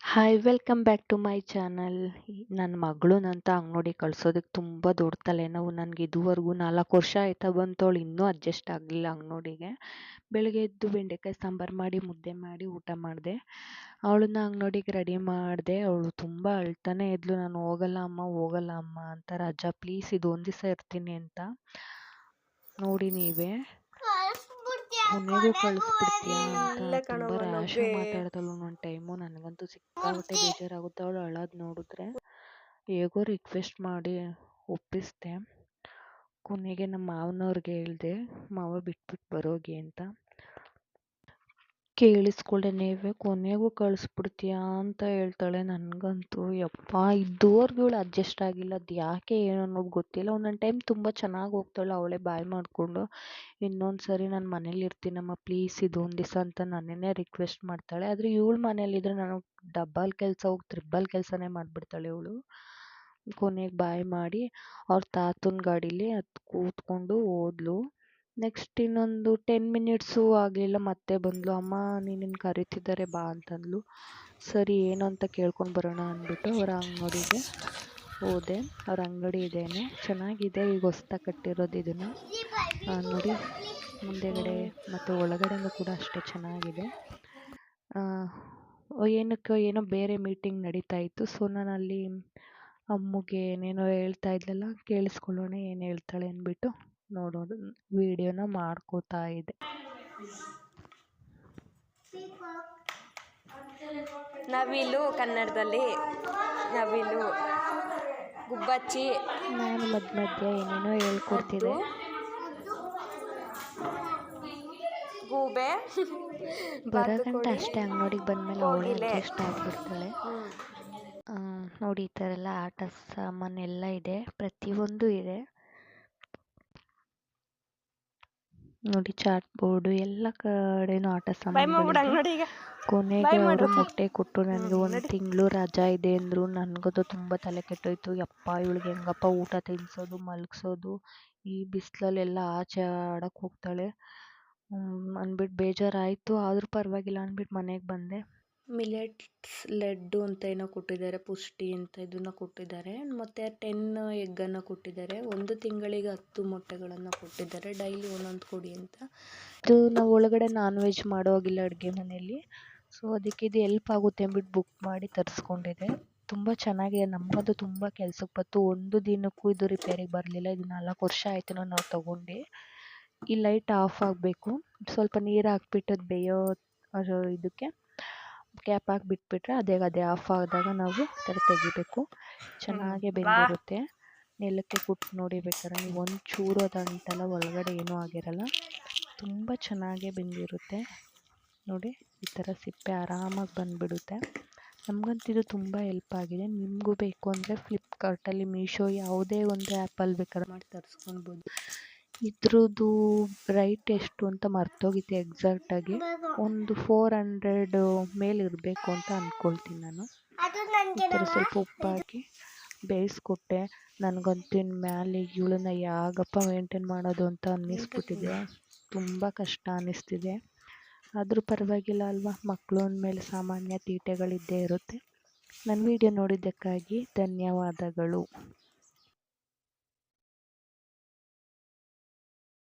Hi welcome back to my channel ನನ್ನ ಮಗಳನ್ನಂತ ನೋಡಿ ಕಳ್ಸೋದಕ್ಕೆ ತುಂಬ ದೊಡ್ಡ ತಲೆನೋವು. ನನಗೆ ಇದುವರೆಗೂ ನಾಲ್ಕು ವರ್ಷ ಆಯ್ತಾ ಬಂತವಳು ಇನ್ನೂ ಅಡ್ಜಸ್ಟ್ ಆಗಲಿಲ್ಲ ಅಂಗಡಿಗೆ ಬೆಳಗ್ಗೆ ಎದ್ದು ಬೆಂಡೆಕಾಯಿ ಸಾಂಬಾರು ಮಾಡಿ, ಮುದ್ದೆ ಮಾಡಿ, ಊಟ ಮಾಡಿದೆ. ಅವಳನ್ನ ಅಂಗಡಿಗೆ ರೆಡಿ ಮಾಡಿದೆ. ಅವಳು ತುಂಬ ಅಳ್ತಾನೆ ಇದ್ಲು. ನಾನು ಹೋಗಲ್ಲ ಅಮ್ಮ ಹೋಗಲ್ಲ ಅಮ್ಮ ಅಂತ. ರಜಾ ಪ್ಲೀಸ್ ಇದು ಒಂದು ದಿವಸ ಇರ್ತೀನಿ ಅಂತ. ನೋಡಿ ನೀವೇ. ಕೊನೆಗೂ ಕಳಿಸ್ಬಿಡ್ತೀಯಾ ಅಂತ ತುಂಬಾ ನವ್ವೆ. ಮಾತಾಡ್ದಳು ಒಂದೊಂದು ಟೈಮು. ನನಗಂತೂ ಸಿಕ್ಕಾಪಟ್ಟೆ ಬೇಜಾರಾಗುತ್ತೆ ಅವಳು ಅಳೋದು ನೋಡಿದ್ರೆ ಹೇಗೋ ರಿಕ್ವೆಸ್ಟ್ ಮಾಡಿ ಒಪ್ಪಿಸ್ದೆ. ಕೊನೆಗೆ ನಮ್ಮ ಮಾವನವ್ರಿಗೆ ಹೇಳಿದೆ ಮಾವ ಬಿಟ್ಬಿಟ್ಟು ಬರೋಗಿ ಅಂತ. ಕೇಳಿಸ್ಕೊಳ್ದೆ ನೀವೇ ಕೊನೆಗೂ ಕಳಿಸ್ಬಿಡ್ತೀಯಾ ಅಂತ ಹೇಳ್ತಾಳೆ ನನಗಂತೂ. ಯಪ್ಪ ಇದುವರೆಗೂ ಇವಳು ಅಡ್ಜಸ್ಟ್ ಆಗಿಲ್ಲ, ಅದು ಯಾಕೆ ಏನು ಅನ್ನೋದು ಗೊತ್ತಿಲ್ಲ. ಒಂದೊಂದು ಟೈಮ್ ತುಂಬ ಚೆನ್ನಾಗಿ ಹೋಗ್ತಾಳೆ ಅವಳೇ ಬಾಯ್ ಮಾಡಿಕೊಂಡು. ಇನ್ನೊಂದು ಸರಿ ನಾನು ಮನೇಲಿ ಇರ್ತೀನಮ್ಮ ಪ್ಲೀಸ್ ಇದು ಒಂದು ದಿವಸ ಅಂತ ನನ್ನೇ ರಿಕ್ವೆಸ್ಟ್ ಮಾಡ್ತಾಳೆ. ಆದರೆ ಇವಳು ಮನೇಲಿದ್ರೆ ನಾನು ಡಬ್ಬಲ್ ಕೆಲಸ ಹೋಗಿ ತ್ರಿಬ್ಬಲ್ ಕೆಲಸನೇ ಮಾಡಿಬಿಡ್ತಾಳೆ ಇವಳು. ಕೊನೆಗೆ ಬಾಯ್ ಮಾಡಿ, ಅವ್ರ ತಾತನ ಗಾಡೀಲಿ ಅದು ಕೂತ್ಕೊಂಡು ಹೋದ್ಲು ನೆಕ್ಸ್ಟ್ ಇನ್ನೊಂದು ಟೆನ್ ಮಿನಿಟ್ಸು ಆಗಲಿಲ್ಲ, ಮತ್ತೆ ಬಂದಳು ಅಮ್ಮ ನಿನ್ನನ್ನು ಕರೀತಿದ್ದಾರೆ, ಬಾ ಅಂತಂದಳು ಸರಿ, ಏನು ಅಂತ ಕೇಳ್ಕೊಂಡು ಬರೋಣ ಅಂದ್ಬಿಟ್ಟು ಅವರ ಅಂಗಡಿಗೆ ಹೋದೆ. ಅವ್ರ ಅಂಗಡಿ ಇದೇನೆ. ಚೆನ್ನಾಗಿದೆ, ಈಗ ಹೊಸ್ತ ಕಟ್ಟಿರೋದು ಇದನ್ನು. ನೋಡಿ, ಮುಂದೆಗಡೆ ಮತ್ತು ಒಳಗಡೆನೂ ಕೂಡ ಅಷ್ಟೇ ಚೆನ್ನಾಗಿದೆ. ಏನಕ್ಕೆ ಏನೋ ಬೇರೆ ಮೀಟಿಂಗ್ ನಡೀತಾ ಇತ್ತು. ಸೊ ನಾನು ಅಲ್ಲಿ ಅಮ್ಮಗೆ ಏನೇನೋ ಹೇಳ್ತಾ ಇದ್ಲಲ್ಲ, ಕೇಳಿಸ್ಕೊಳ್ಳೋಣ, ಏನು ಹೇಳ್ತಾಳೆ ಅಂದ್ಬಿಟ್ಟು. ನೋಡೋದು. ವಿಡಿಯೋನ ಮಾಡ್ಕೋತಾ ಇದೆ. ನವಿಲು ಕನ್ನಡದಲ್ಲಿ ನವಿಲು ಗುಬ್ಬಚ್ಚಿ. ನಾನು ಮಧ್ಯ ಮಧ್ಯ ಏನೇನೋ ಹೇಳ್ಕೊಡ್ತಿದ್ದೆ. ಗೂಬೆ. ಬರೋ ಗಂಟ ಬಾತುಕೋಳಿ, ಅಷ್ಟೇ ಅಂಗಡಿಗೆ ಬಂದಮೇಲೆ ಅವಳೇ ಕೋಗಿಲೆ. ಅಡ್ಜಸ್ಟ್ ಆಗಿಬಿಡ್ತಾಳೆ. ನೋಡಿ ಈ ಥರ ಎಲ್ಲ ಆಟ ಸಾಮಾನೆಲ್ಲ ಇದೆ. ಪ್ರತಿಯೊಂದು ಇದೆ. ನೋಡಿ ಚಾಟ್ ಬೋರ್ಡ್ ಎಲ್ಲ ಕಡೆನೂ ಆಟ ಸಾಮಾನು ಕೊನೆಗೆ ಅವರು ಮೊಟ್ಟೆ ಕೊಟ್ಟು ನನಗೆ ಒಂದು ತಿಂಗಳು ರಜಾ ಇದೆ ಅಂದರು. ನನಗದು ತುಂಬ ತಲೆ ಕೆಟ್ಟೋಯ್ತು. ಯಪ್ಪ ಇವಳಿಗೆ ಹೆಂಗಪ್ಪ ಊಟ ತಿನ್ನಿಸೋದು ಮಲಗಿಸೋದು ಈ ಬಿಸಿಲಲ್ಲೆಲ್ಲ ಆಚೆ ಆಡಕ್ಕೆ ಹೋಗ್ತಾಳೆ. ಅಂದ್ಬಿಟ್ಟು ಬೇಜಾರಾಯಿತು. ಆದರೂ ಪರವಾಗಿಲ್ಲ ಅಂದ್ಬಿಟ್ಟು ಮನೆಗೆ ಬಂದೆ. ಮಿಲೆಟ್ಸ್ ಲೆಡ್ಡು ಅಂತ ಏನೋ ಕೊಟ್ಟಿದ್ದಾರೆ, ಪುಷ್ಟಿ ಅಂತ ಇದನ್ನು ಕೊಟ್ಟಿದ್ದಾರೆ. ಮತ್ತು ಟೆನ್ ಎಗ್ಗನ್ನು ಕೊಟ್ಟಿದ್ದಾರೆ. ಒಂದು ತಿಂಗಳಿಗೆ ಹತ್ತು ಮೊಟ್ಟೆಗಳನ್ನು ಕೊಟ್ಟಿದ್ದಾರೆ. ಡೈಲಿ ಒಂದೊಂದು ಕೊಡಿ ಅಂತ. ಇದು ನಾವು ಒಳಗಡೆ ನಾನ್ ವೆಜ್ ಮಾಡೋ ಹಾಗಿಲ್ಲ ಅಡುಗೆ ಮನೆಯಲ್ಲಿ. ಸೊ ಅದಕ್ಕೆ ಇದು ಎಲ್ಪ್ ಆಗುತ್ತೆ ಅಂದ್ಬಿಟ್ಟು ಬುಕ್ ಮಾಡಿ ತರಿಸ್ಕೊಂಡಿದೆ. ತುಂಬ ಚೆನ್ನಾಗಿದೆ. ನಮ್ಮದು ತುಂಬ ಕೆಲಸಕ್ಕೆ ಬಂತು. ಒಂದು ದಿನಕ್ಕೂ ಇದು ರಿಪೇರಿಗೆ ಬರಲಿಲ್ಲ. ಇದು ನಾಲ್ಕು ವರ್ಷ ಆಯಿತು ನಾವು ತಗೊಂಡು. ಈ ಲೈಟ್ ಆಫ್ ಆಗಬೇಕು. ಸ್ವಲ್ಪ ನೀರು ಹಾಕ್ಬಿಟ್ಟು ಅದು ಬೇಯೋ ಇದಕ್ಕೆ ಕ್ಯಾಪ್ ಹಾಕಿ ಬಿಟ್ಬಿಟ್ರೆ ಅದೇ ಅದೇ ಆಫ್ ಆದಾಗ ನಾವು ಈ ಥರ ತೆಗಿಬೇಕು. ಚೆನ್ನಾಗೇ ಬೆಂದಿರುತ್ತೆ. ನೆಲಕ್ಕೆ ಕುಟ್ಟು ನೋಡಿ ಬೇಕಾದ್ರೆ ನೀವು ಒಂದು ಚೂರು ಅದು ಅಂಟಲ್ಲ ಒಳಗಡೆ ಏನೂ ಆಗಿರಲ್ಲ. ತುಂಬ ಚೆನ್ನಾಗೆ ಬೆಂದಿರುತ್ತೆ. ನೋಡಿ ಈ ಥರ ಸಿಪ್ಪೆ ಆರಾಮಾಗಿ ಬಂದುಬಿಡುತ್ತೆ. ನಮಗಂತೂ ಇದು ತುಂಬ ಹೆಲ್ಪ್ ಆಗಿದೆ. ನಿಮಗೂ ಬೇಕು ಅಂದರೆ ಫ್ಲಿಪ್ಕಾರ್ಟಲ್ಲಿ ಮೀಶೋ ಯಾವುದೇ ಒಂದು ಆ್ಯಪಲ್ಲಿ ಬೇಕಾದ್ರೆ ಮಾಡಿ ತರಿಸ್ಕೊಳ್ಬೋದು. ಇದ್ರದ್ದು ರೈಟ್ ಎಷ್ಟು ಅಂತ ಮರ್ತೋಗಿತ್ತು ಎಕ್ಸಾಕ್ಟಾಗಿ ಒಂದು ಫೋರ್ ಹಂಡ್ರೆಡ್ ಮೇಲೆ ಇರಬೇಕು ಅಂತ ಅಂದ್ಕೊಳ್ತೀನಿ ನಾನು. ಈ ಥರ ಸ್ವಲ್ಪ ಉಪ್ಪು ಹಾಕಿ ಬೇಯಿಸ್ಕೊಟ್ಟೆ. ನನಗಂತೂ ಇನ್ನು ಮೇಲೆ ಇವಳನ್ನ ಯಾಗಪ್ಪ ಮೇಂಟೈನ್ ಮಾಡೋದು ಅಂತ ಅನ್ನಿಸ್ಬಿಟ್ಟಿದೆ. ತುಂಬ ಕಷ್ಟ ಅನ್ನಿಸ್ತಿದೆ. ಆದರೂ ಪರವಾಗಿಲ್ಲ ಅಲ್ವಾ ಮಕ್ಕಳು ಅಂದಮೇಲೆ ಸಾಮಾನ್ಯ ತೀಟೆಗಳಿದ್ದೇ ಇರುತ್ತೆ. ನನ್ನ ವಿಡಿಯೋ ನೋಡಿದ್ದಕ್ಕಾಗಿ ಧನ್ಯವಾದಗಳು.